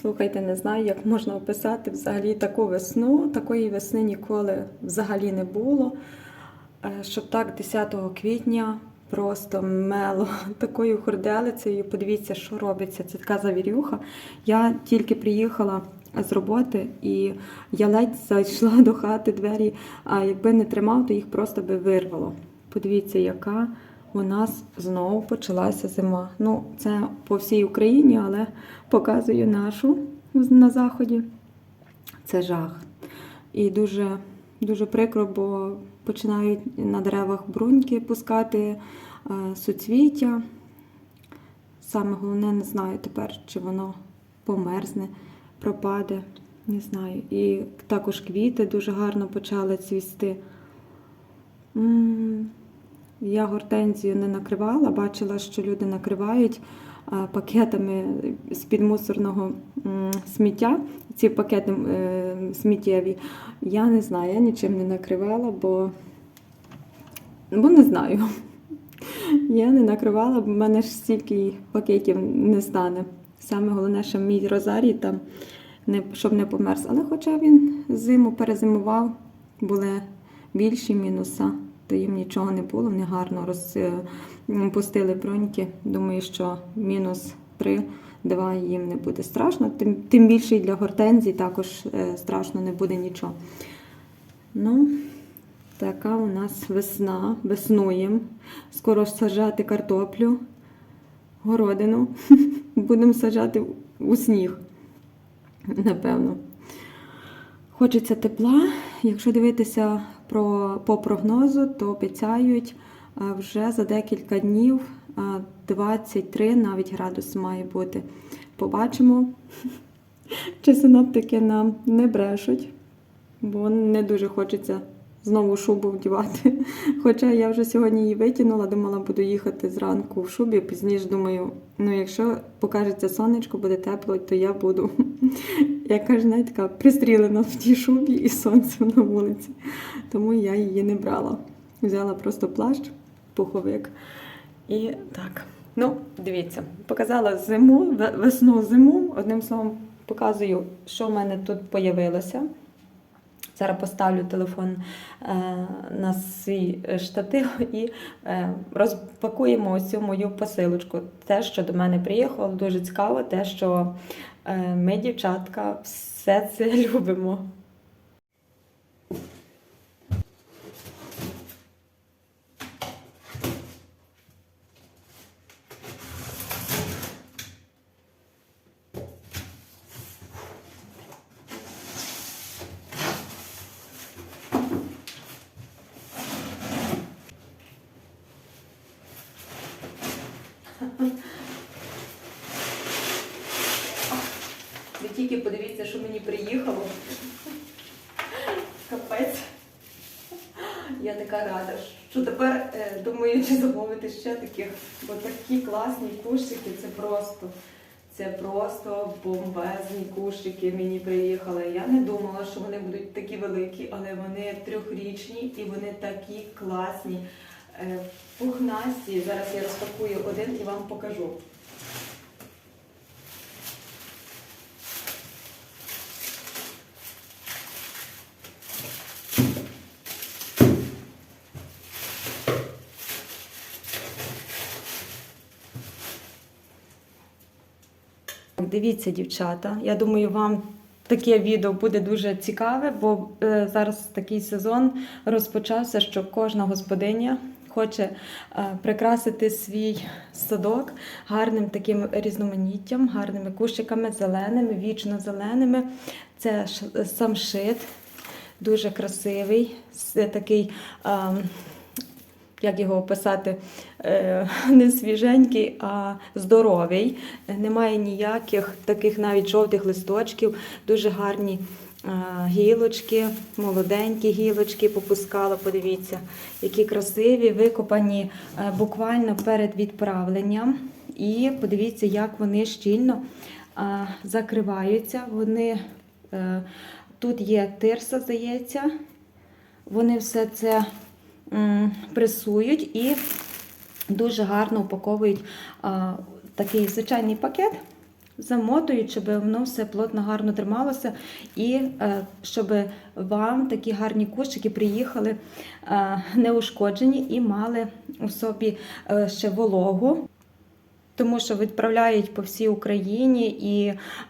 Слухайте, не знаю, як можна описати взагалі таку весну. Такої весни ніколи взагалі не було. Е, Щоб так 10 квітня просто мело такою хурделицею. Подивіться, що робиться. Це така завірюха. Я тільки приїхала з роботи і я ледь зайшла до хати двері, а якби не тримав, то їх просто би вирвало. Подивіться, яка у нас знову почалася зима. Ну, це по всій Україні, але показую нашу на заході. Це жах. І дуже, дуже прикро, бо починають на деревах бруньки пускати е, суцвіття. Саме головне, не знаю тепер, чи воно померзне, пропаде. Не знаю. І також квіти дуже гарно почали цвісти. Я гортензію не накривала, бачила, що люди накривають пакетами з-під мусорного сміття. Ці пакети е, сміттєві. Я не знаю, я нічим не накривала, бо, бо не знаю. Я не накривала, бо в мене ж стільки пакетів не стане. Саме головне, що мій розарій там, щоб не померз. Але хоча він зиму перезимував, були більші мінуса, то їм нічого не було, вони гарно розпустили броньки. Думаю, що мінус 3-2 їм не буде страшно. Тим, тим більше і для гортензій також е, страшно не буде нічого. Ну, така у нас весна, веснуємо. Скоро ж саджати картоплю, городину. Будемо саджати у сніг, напевно. Хочеться тепла. Якщо дивитися про, по прогнозу, то обіцяють вже за декілька днів 23 навіть градус має бути. Побачимо, чи синоптики нам не брешуть, бо не дуже хочеться знову шубу вдівати. Хоча я вже сьогодні її витягнула, думала, буду їхати зранку в шубі. Пізніше думаю, ну якщо покажеться сонечко, буде тепло, то я буду, як каже, така пристрілена в тій шубі і сонцем на вулиці. Тому я її не брала. Взяла просто плащ, пуховик. І так. Ну, дивіться, показала зиму, весну зиму. Одним словом, показую, що в мене тут появилося. Зараз поставлю телефон е, на свій штатив і е, розпакуємо ось цю мою посилочку. Те, що до мене приїхало, дуже цікаво, те, що е, ми, дівчатка, все це любимо. Ви тільки подивіться, що мені приїхало. Капець. Я така рада, що тепер е, думаю, чи замовити ще таких, бо такі класні кушики, це просто. Це просто бомбезні кушики мені приїхали. Я не думала, що вони будуть такі великі, але вони трьохрічні і вони такі класні, е, пухнасті. Зараз я розпакую один і вам покажу. Дивіться, дівчата. Я думаю, вам таке відео буде дуже цікаве, бо е, зараз такий сезон розпочався, що кожна господиня хоче е, прикрасити свій садок гарним таким різноманіттям, гарними кущиками, зеленими, вічно зеленими. Це самшит, дуже красивий, такий. Як його описати, е, не свіженький, а здоровий. Немає ніяких таких навіть жовтих листочків, дуже гарні е, гілочки, молоденькі гілочки попускала. Подивіться, які красиві, викопані е, буквально перед відправленням. І подивіться, як вони щільно закриваються. Вони, тут є тирса, здається. Вони все це пресують і дуже гарно упаковують а, такий звичайний пакет замотують, щоб воно все плотно гарно трималося, і е, щоб вам такі гарні кущики приїхали е, неушкоджені і мали у собі е, ще вологу. Тому що відправляють по всій Україні, і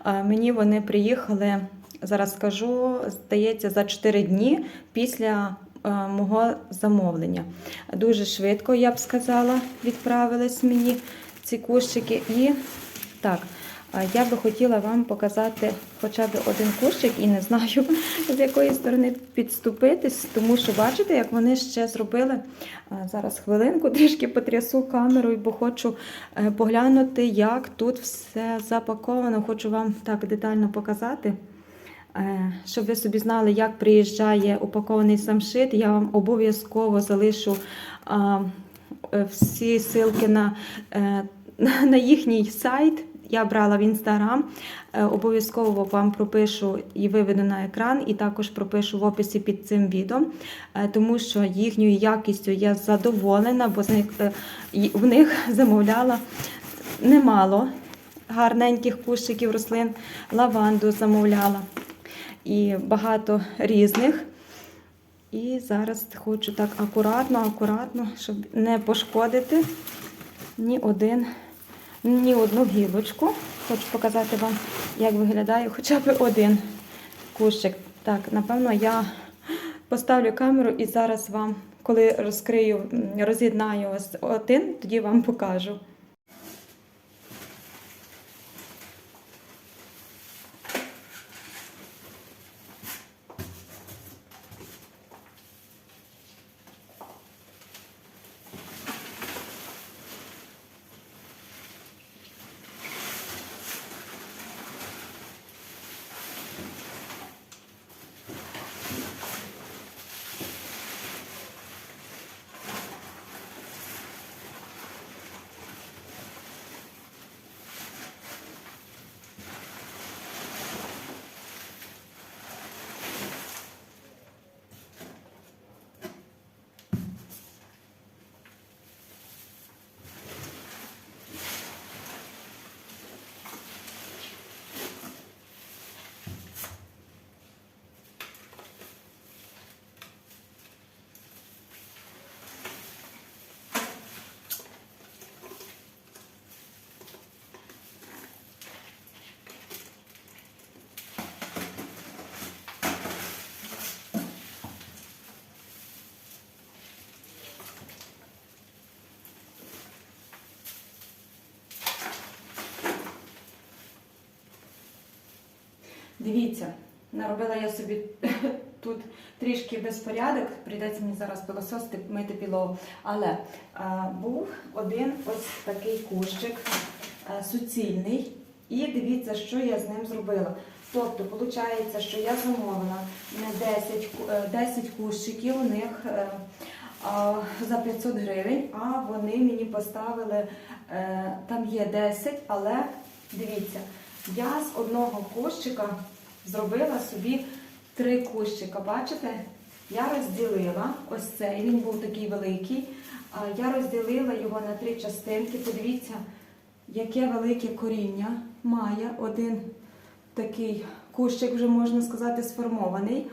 е, мені вони приїхали, зараз скажу, здається, за 4 дні після мого замовлення. Дуже швидко, я б сказала, відправились мені ці кущики. І так, е, я би хотіла вам показати хоча б один кущик, і не знаю, з якої сторони підступитись, тому що бачите, як вони ще зробили. Е, Зараз хвилинку трішки потрясу камерою, бо хочу е, поглянути, як тут все запаковано. Хочу вам так детально показати. Е, Щоб ви собі знали, як приїжджає упакований самшит, я вам обов'язково залишу е, всі ссылки на, е, на їхній сайт. Я брала в інстаграм. Обов'язково вам пропишу і виведу на екран, і також пропишу в описі під цим відео, тому що їхньою якістю я задоволена, бо з них, в них замовляла немало гарненьких кущиків рослин, лаванду замовляла і багато різних. І зараз хочу так акуратно, акуратно, щоб не пошкодити ні один, ні одну гілочку. Хочу показати вам, як виглядає хоча б один кущик. Так, напевно, я поставлю камеру і зараз вам, коли розкрию, роз'єднаю один, тоді вам покажу. Дивіться, наробила я собі тут трішки безпорядок, прийдеться мені зараз пилососити, мити підлогу. Але а, був один ось такий кущик а, суцільний. І дивіться, що я з ним зробила. Тобто, виходить, що я замовила не 10, ку- е, 10 кущиків у них е, а, за 500 гривень, а вони мені поставили, е, там є 10, але дивіться, я з одного кущика зробила собі три кущика. Бачите? Я розділила ось цей, він був такий великий. Я розділила його на три частинки. Подивіться, яке велике коріння має один такий кущик, вже можна сказати, сформований.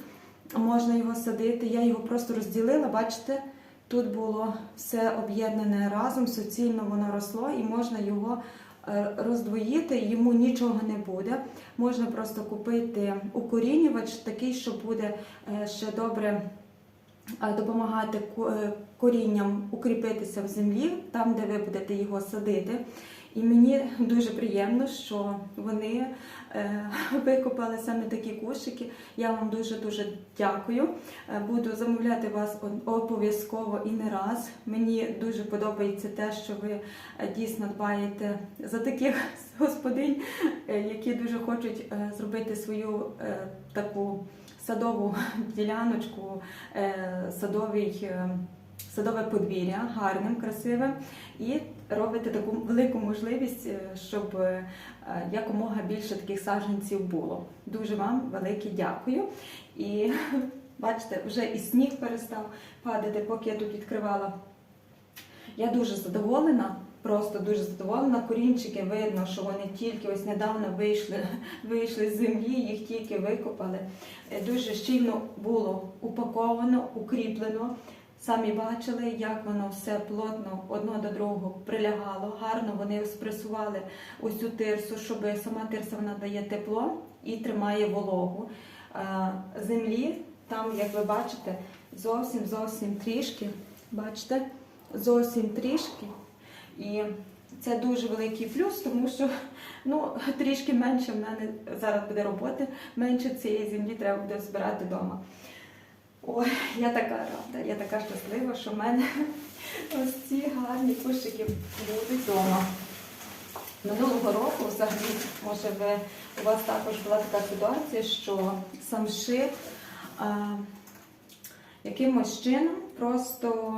Можна його садити. Я його просто розділила, бачите, тут було все об'єднане разом, суцільно воно росло, і можна його роздвоїти, йому нічого не буде. Можна просто купити укорінювач, такий, що буде е, ще добре е, допомагати е, корінням укріпитися в землі, там, де ви будете його садити. І мені дуже приємно, що вони е, викопали саме такі кущики. Я вам дуже дуже дякую. Е, Буду замовляти вас обов'язково і не раз. Мені дуже подобається те, що ви е, дійсно дбаєте за таких господинь, які дуже хочуть зробити свою таку садову діляночку, садовий. Садове подвір'я гарним, красивим, і робите таку велику можливість, е, щоб е, якомога більше таких саджанців було. Дуже вам велике дякую. І бачите, вже і сніг перестав падати, поки я тут відкривала. Я дуже задоволена. просто дуже задоволена. Корінчики видно, що вони тільки ось недавно вийшли, вийшли з землі, їх тільки викопали. Е, Дуже щільно було упаковано, укріплено. Самі бачили, як воно все плотно одно до другого прилягало. Гарно вони спресували ось цю тирсу, щоб сама тирса вона дає тепло і тримає вологу. Е, Землі там, як ви бачите, зовсім зовсім трішки. Бачите, зовсім трішки. І це дуже великий плюс, тому що ну, трішки менше в мене зараз буде роботи, менше цієї землі треба буде збирати вдома. Ой, я така рада, я така щаслива, що в мене ось ці гарні кущики будуть вдома. Минулого року, взагалі, може, ви, у вас також була така ситуація, що самшит а, якимось чином просто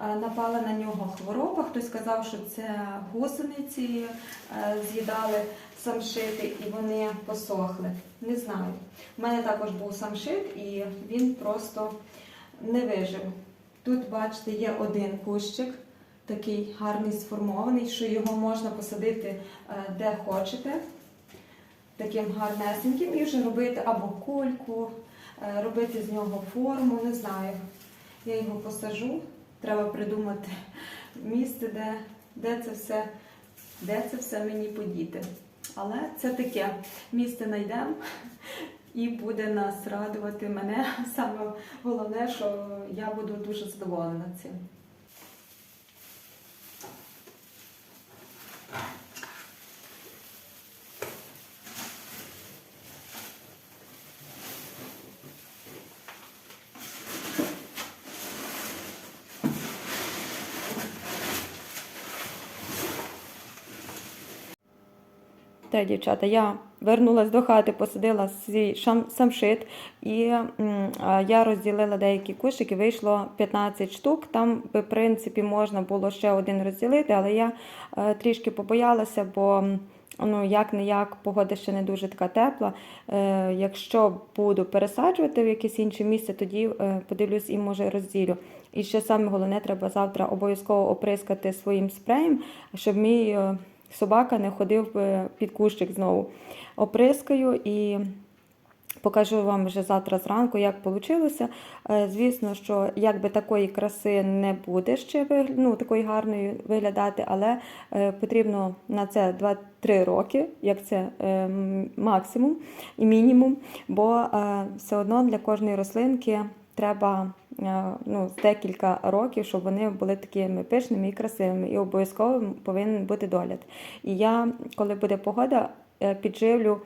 напала на нього хвороба. Хтось сказав, що це гусениці а, з'їдали самшити і вони посохли. Не знаю. У мене також був самшит і він просто не вижив. Тут, бачите, є один кущик, такий гарний сформований, що його можна посадити е, де хочете, таким гарнесеньким, і вже робити або кульку, е, робити з нього форму, не знаю. Я його посажу, треба придумати місце, де, де, це, все, де це все мені подіти. Але це таке місце знайдемо і буде нас радувати мене. Саме головне, що я буду дуже задоволена цим. Та, дівчата, я вернулась до хати, посадила свій шам, самшит, і м, я розділила деякі кущики, вийшло 15 штук. Там, в принципі, можна було ще один розділити, але я е, трішки побоялася, бо ну, як не як, погода ще не дуже така тепла. Е, якщо буду пересаджувати в якесь інше місце, тоді е, подивлюсь і може розділю. І ще саме головне, треба завтра обов'язково оприскати своїм спреєм, щоб мій. е, собака не ходив е, під кущик знову. Оприскаю і покажу вам вже завтра зранку, як вийшло. Звісно, що якби такої краси не буде ще ну, такої гарної виглядати, але е, потрібно на це 2-3 роки, як це е, максимум і мінімум, бо е, все одно для кожної рослинки треба е, ну, з декілька років, щоб вони були такими пишними і красивими, і обов'язково повинен бути догляд. І я, коли буде погода, е, підживлю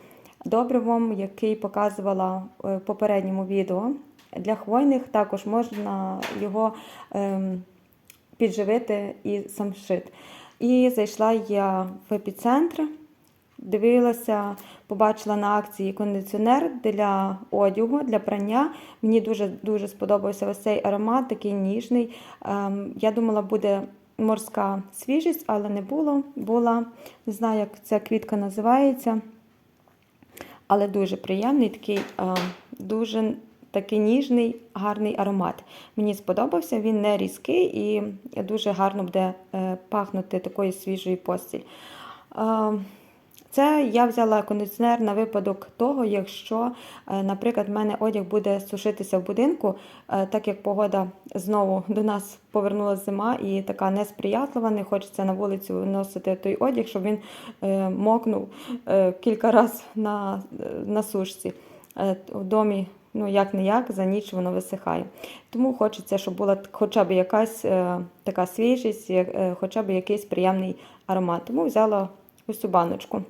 добривом, який показувала е, в попередньому відео. Для хвойних також можна його ем, підживити і самшит. І зайшла я в епіцентр, дивилася, побачила на акції кондиціонер для одягу, для прання. Мені дуже дуже сподобався ось цей аромат, такий ніжний. Ем, я думала, буде морська свіжість, але не було. Була, не знаю, як ця квітка називається, але дуже приємний, такий ем, дуже такий ніжний, гарний аромат. Мені сподобався, він не різкий і дуже гарно буде е, пахнути такою свіжою постіль. Це я взяла кондиціонер на випадок того, якщо, е, наприклад, в мене одяг буде сушитися в будинку, е, так як погода знову до нас повернулася зима і така несприятлива, не хочеться на вулицю виносити той одяг, щоб він е, мокнув кілька разів на, на сушці. В домі ну як не як, за ніч воно висихає. Тому хочеться, щоб була хоча б якась така свіжість, хоча б якийсь приємний аромат. Тому взяла ось цю баночку.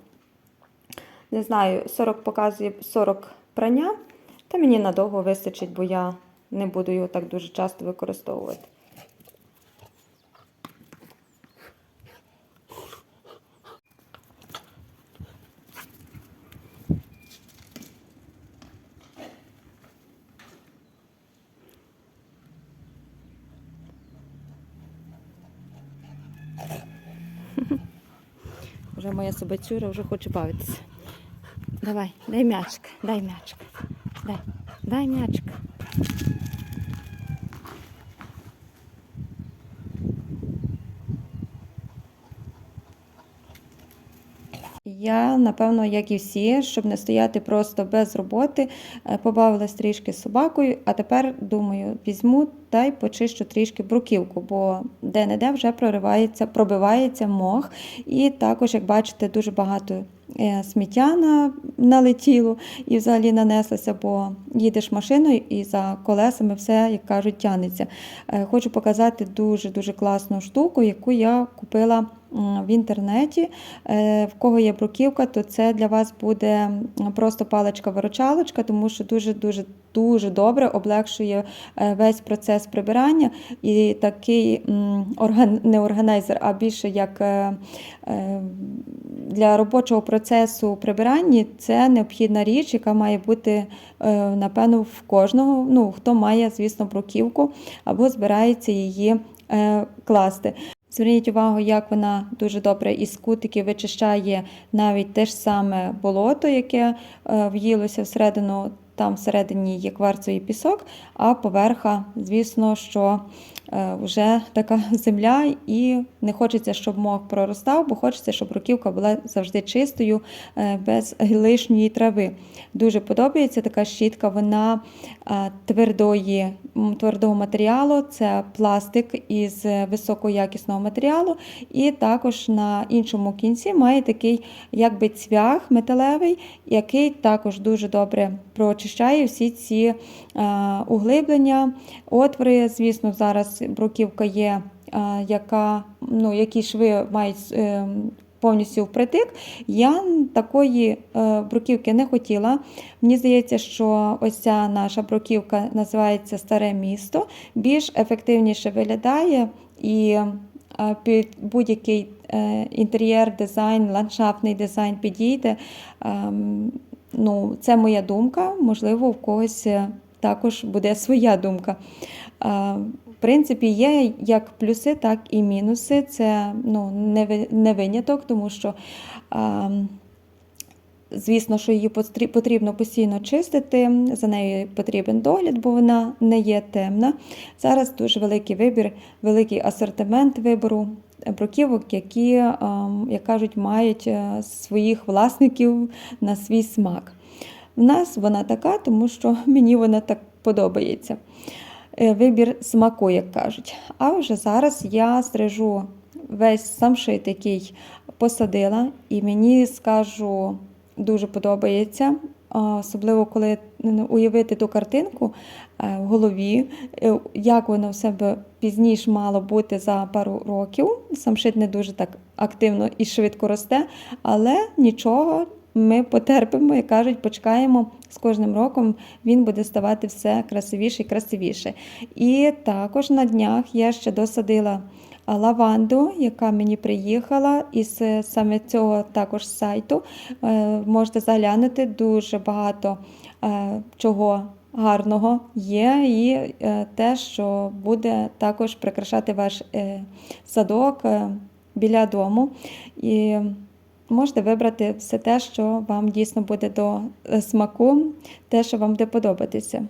Не знаю, 40 показує 40 прання, та мені надовго вистачить, бо я не буду його так дуже часто використовувати. Вже моя собацюра вже хоче бавитися. Давай, дай м'ячик, дай м'ячик. Дай, дай м'ячик. Я, напевно, як і всі, щоб не стояти просто без роботи, е, побавилась трішки з собакою, а тепер думаю, візьму та й почищу трішки бруківку, бо де-не-де вже проривається, пробивається мох. І також, як бачите, дуже багато е, сміття налетіло і взагалі нанеслося, бо їдеш машиною і за колесами все, як кажуть, тянеться. Е, Хочу показати дуже-дуже класну штуку, яку я купила в інтернеті. Е, В кого є бруківка, то це для вас буде просто паличка-виручалочка, тому що дуже-дуже дуже добре облегшує е, весь процес прибирання. І такий орган, не органайзер, а більше як е, е, для робочого процесу прибирання це необхідна річ, яка має бути, е, напевно, в кожного, ну, хто має, звісно, бруківку або збирається її е, класти. Зверніть увагу, як вона дуже добре із кутики вичищає навіть те ж саме болото, яке е, в'їлося всередину. Там всередині є кварцевий пісок, а поверха, звісно, що вже така земля, і не хочеться, щоб мох проростав, бо хочеться, щоб руківка була завжди чистою, е, без лишньої трави. Дуже подобається така щітка, вона е, твердої, твердого матеріалу, це пластик із високоякісного матеріалу, і також на іншому кінці має такий якби цвях металевий, який також дуже добре прочищає всі ці е, углиблення, отвори. Звісно, зараз бруківка є, е, яка, ну, які шви мають. е, Повністю впритик. Я такої е, бруківки не хотіла. Мені здається, що ось ця наша бруківка називається Старе місто, більш ефективніше виглядає і е, під будь-який е, інтер'єр, дизайн, ландшафтний дизайн підійде. Ем, Ну, це моя думка, можливо, в когось е, також буде своя думка. В принципі, є як плюси, так і мінуси. Це ну, не виняток, тому що. Звісно, що її потрібно постійно чистити, за нею потрібен догляд, бо вона не є темна. Зараз дуже великий вибір, великий асортимент вибору бруківок, які, як кажуть, мають е, своїх власників на свій смак. В нас вона така, тому що мені вона так подобається. Е, Вибір смаку, як кажуть. А вже зараз я стрижу весь самшит, який посадила, і мені скажу, дуже подобається. Особливо, коли ну, уявити ту картинку е, в голові, е, як воно в себе пізніше мало бути за пару років. Самшит не дуже так активно і швидко росте, але нічого, ми потерпимо, як кажуть, почекаємо. З кожним роком він буде ставати все красивіше і красивіше. І також на днях я ще досадила лаванду, яка мені приїхала із саме цього також сайту. Е, Можете заглянути дуже багато е, чого гарного є, і е, те, що буде також прикрашати ваш садок біля дому. І можете вибрати все те, що вам дійсно буде до е, смаку, те, що вам буде подобатися.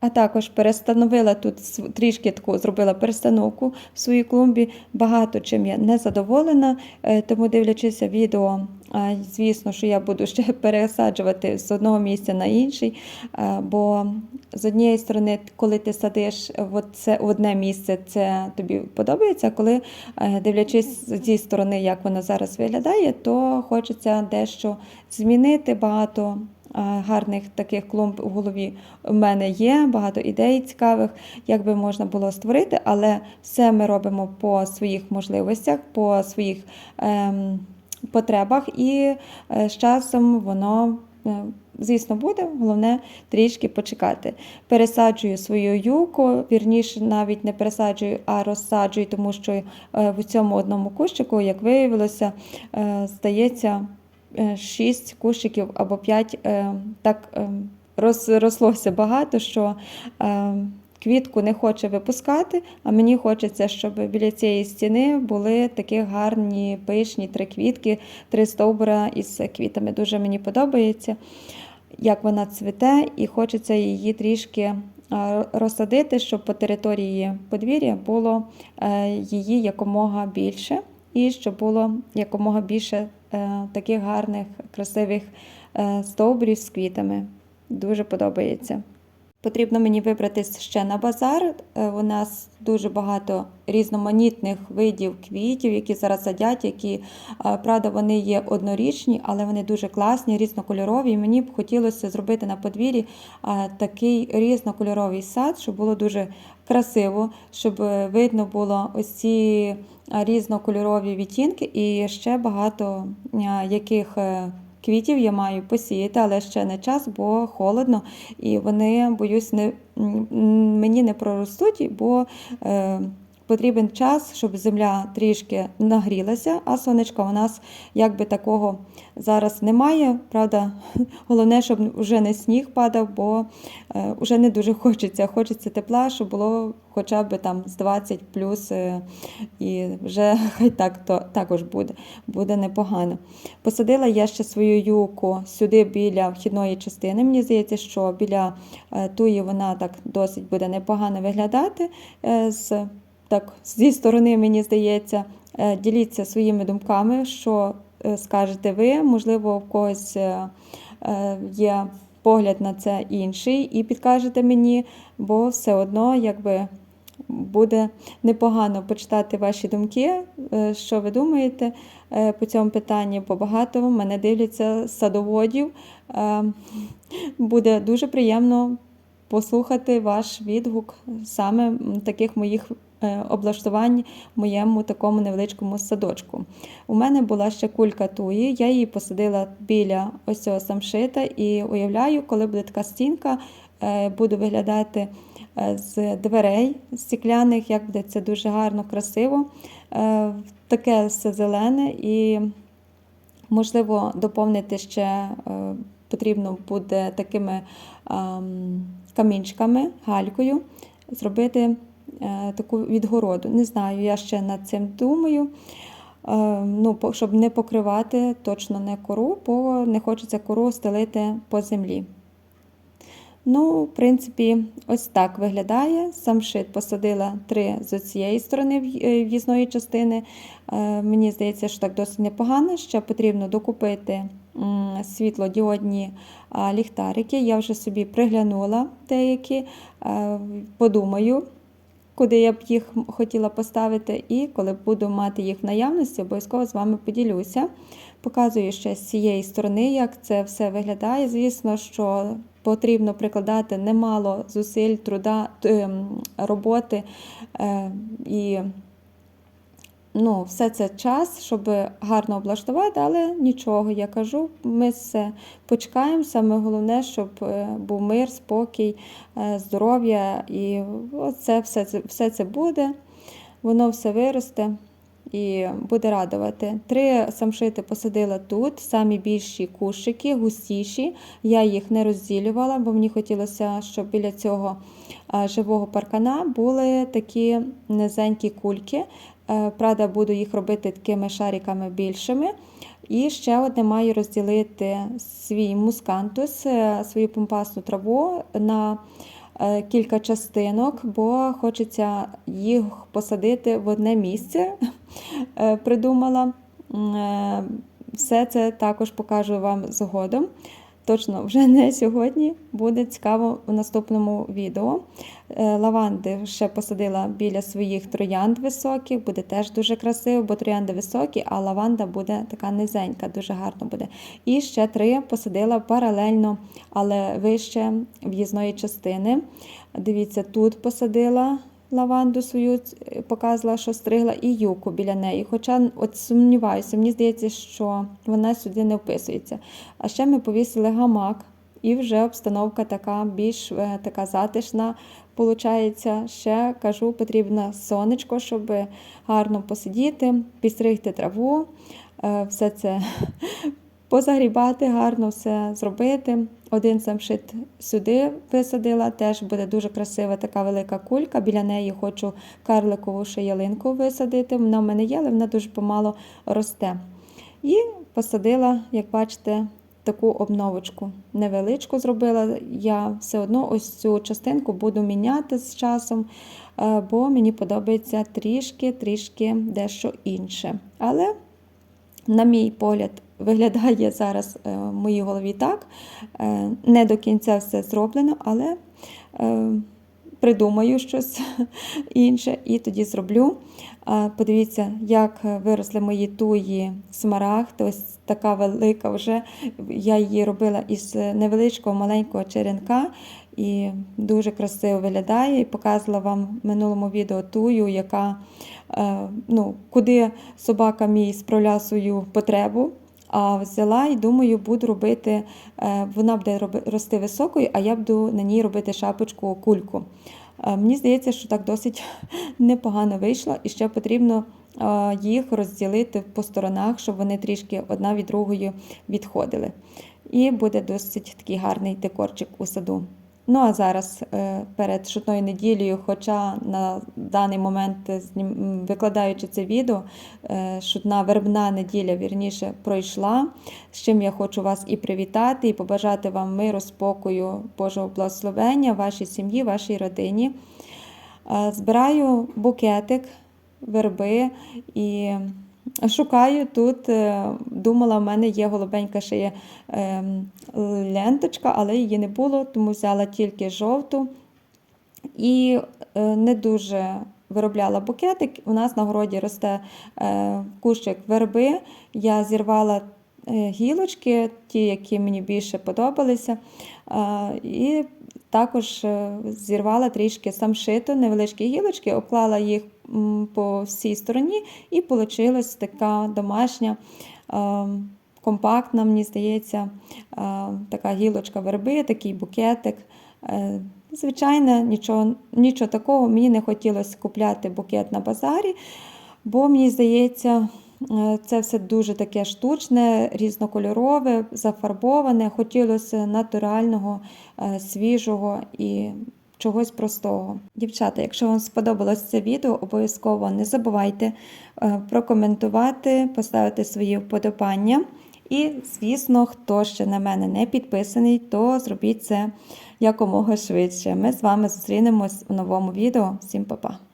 А також перестановила тут трішки таку зробила перестановку в своїй клумбі. Багато чим я не задоволена, е, тому дивлячися відео, звісно, що я буду ще пересаджувати з одного місця на інший. Бо з однієї сторони, коли ти садиш в в одне місце, це тобі подобається. Коли е, дивлячись з цієї сторони, як воно зараз виглядає, то хочеться дещо змінити багато. Е, Гарних таких клумб у голові в мене є, багато ідей цікавих, як би можна було створити, але все ми робимо по своїх можливостях, по своїх ем, потребах, і е, з часом воно, е, звісно, буде. Головне трішки почекати. Пересаджую свою юку, вірніше, навіть не пересаджую, а розсаджую, тому що в цьому одному кущику, як виявилося, здається. 6 кущиків або 5 так е, роз, рослося багато, що е, квітку не хоче випускати, а мені хочеться, щоб біля цієї стіни були такі гарні пишні три квітки, три стовбура із квітами. Дуже мені подобається, як вона цвіте, і хочеться її трішки е, розсадити, щоб по території подвір'я було е, її якомога більше. І щоб було якомога більше е, таких гарних, красивих е, стовбурів з квітами. Дуже подобається. Потрібно мені вибратись ще на базар. Е, У нас дуже багато різноманітних видів квітів, які зараз садять, які, правда, вони є однорічні, але вони дуже класні, різнокольорові. І мені б хотілося зробити на подвір'ї такий різнокольоровий сад, щоб було дуже красиво, щоб видно було ось ці різнокольорові відтінки і ще багато яких. е, Квітів я маю посіяти, але ще не час, бо холодно, і вони, боюсь, не, мені не проростуть, бо е, потрібен час, щоб земля трішки нагрілася, а сонечка у нас якби такого зараз немає. Правда, головне, щоб вже не сніг падав, бо е, вже не дуже хочеться. Хочеться тепла, щоб було хоча б там з 20 плюс, е, і вже хай так то також буде, буде непогано. Посадила я ще свою юку сюди біля вхідної частини. Мені здається, що біля е, туї вона так досить буде непогано виглядати. Е, З, так, зі сторони, мені здається, Е, діліться своїми думками, що е, скажете ви. Можливо, в когось е, є погляд на це інший, і підкажете мені, бо все одно, якби буде непогано почитати ваші думки, що ви думаєте по цьому питанні, бо багато мене дивляться садоводів. Буде дуже приємно послухати ваш відгук саме таких моїх облаштувань в моєму такому невеличкому садочку. У мене була ще кулька туї, я її посадила біля ось цього самшита і уявляю, коли буде така стінка, е, буду виглядати е, з дверей стекляних, як буде це дуже гарно, красиво. Е, Таке все зелене і можливо доповнити ще е, потрібно буде такими камінчиками, галькою, зробити е, таку відгороду. Не знаю, я ще над цим думаю. Е, ну, щоб не покривати точно не кору, бо не хочеться кору стелити по землі. Ну, в принципі, ось так виглядає. Сам шит посадила три з цієї сторони е, в'їзної частини. Е, Мені здається, що так досить непогано. Ще потрібно докупити світлодіодні ліхтарики. Я вже собі приглянула деякі, Е, подумаю, куди я б їх хотіла поставити, і коли буду мати їх в наявності, обов'язково з вами поділюся. Показую ще з цієї сторони, як це все виглядає. Звісно, що потрібно прикладати немало зусиль, труда, ем, роботи е, і ну, все це час, щоб гарно облаштувати, але нічого, я кажу, ми все почекаємо. Саме головне, щоб е, був мир, спокій, е, здоров'я, і оце все, все це буде, воно все виросте і буде радувати. Три самшити посадила тут, самі більші кущики, густіші. Я їх не розділювала, бо мені хотілося, щоб біля цього е, живого паркана були такі низенькі кульки. Е, Правда, буду їх робити такими шариками більшими. І ще одне маю розділити свій мускантус, е, свою помпасну траву на е, кілька частинок, бо хочеться їх посадити в одне місце. Придумала. Все це також покажу вам згодом. Точно вже не сьогодні, буде цікаво у наступному відео. Е, Лаванди ще посадила біля своїх троянд високих, буде теж дуже красиво, бо троянди високі, а лаванда буде така низенька, дуже гарно буде. І ще три посадила паралельно, але вище в'їзної частини. Дивіться, тут посадила лаванду свою, ц- показала, що стригла, і юку біля неї. Хоча от сумніваюся, мені здається, що вона сюди не вписується. А ще ми повісили гамак, і вже обстановка така більш е, така затишна. Получається, ще кажу, потрібно сонечко, щоб гарно посидіти, підстригти траву, е, все це позагрібати, гарно все зробити. Один самшит сюди висадила, теж буде дуже красива така велика кулька. Біля неї хочу карликову ще ялинку висадити. Вона в мене є, але вона дуже помало росте. І посадила, як бачите, таку обновочку невеличку зробила. Я все одно ось цю частинку буду міняти з часом, е, бо мені подобається трішки, трішки дещо інше. Але, на мій погляд, виглядає зараз е, в моїй голові так. Е, Не до кінця все зроблено, але е, придумаю щось інше і тоді зроблю. Подивіться, як виросли мої туї смарагд. Ось така велика вже. Я її робила із невеличкого маленького черенка. І дуже красиво виглядає. І показувала вам в минулому відео тую, яка ну, куди собака мій справляв свою потребу. А взяла і думаю, буду робити, е, вона буде рости високою, а я буду на ній робити шапочку кульку. Е, Мені здається, що так досить непогано вийшло, і ще потрібно е, їх розділити по сторонах, щоб вони трішки одна від другої відходили. І буде досить такий гарний декорчик у саду. Ну а зараз е, перед шутною неділею, хоча на даний момент викладаючи це відео, е, шутна вербна неділя вірніше пройшла. З чим я хочу вас і привітати, і побажати вам миру, спокою, Божого благословення, вашій сім'ї, вашій родині. Е, Збираю букетик верби і шукаю тут. е, Думала, в мене є голубенька є ем, ленточка, але її не було, тому взяла тільки жовту. І е, не дуже виробляла букетик. У нас на городі росте е, кущик верби. Я зірвала гілочки, ті, які мені більше подобалися. І також зірвала трішки самшиту, невеличкі гілочки, обклала їх по всій стороні, і вийшла така домашня. е, Компактна, мені здається, е, така гілочка верби, такий букетик. Е, Звичайно, нічого, нічого такого мені не хотілося купляти букет на базарі, бо мені здається, це все дуже таке штучне, різнокольорове, зафарбоване. Хотілося натурального, свіжого і чогось простого. Дівчата, якщо вам сподобалось це відео, обов'язково не забувайте е, прокоментувати, поставити свої вподобання. І, звісно, хто ще на мене не підписаний, то зробіть це якомога швидше. Ми з вами зустрінемось у новому відео. Всім па-па!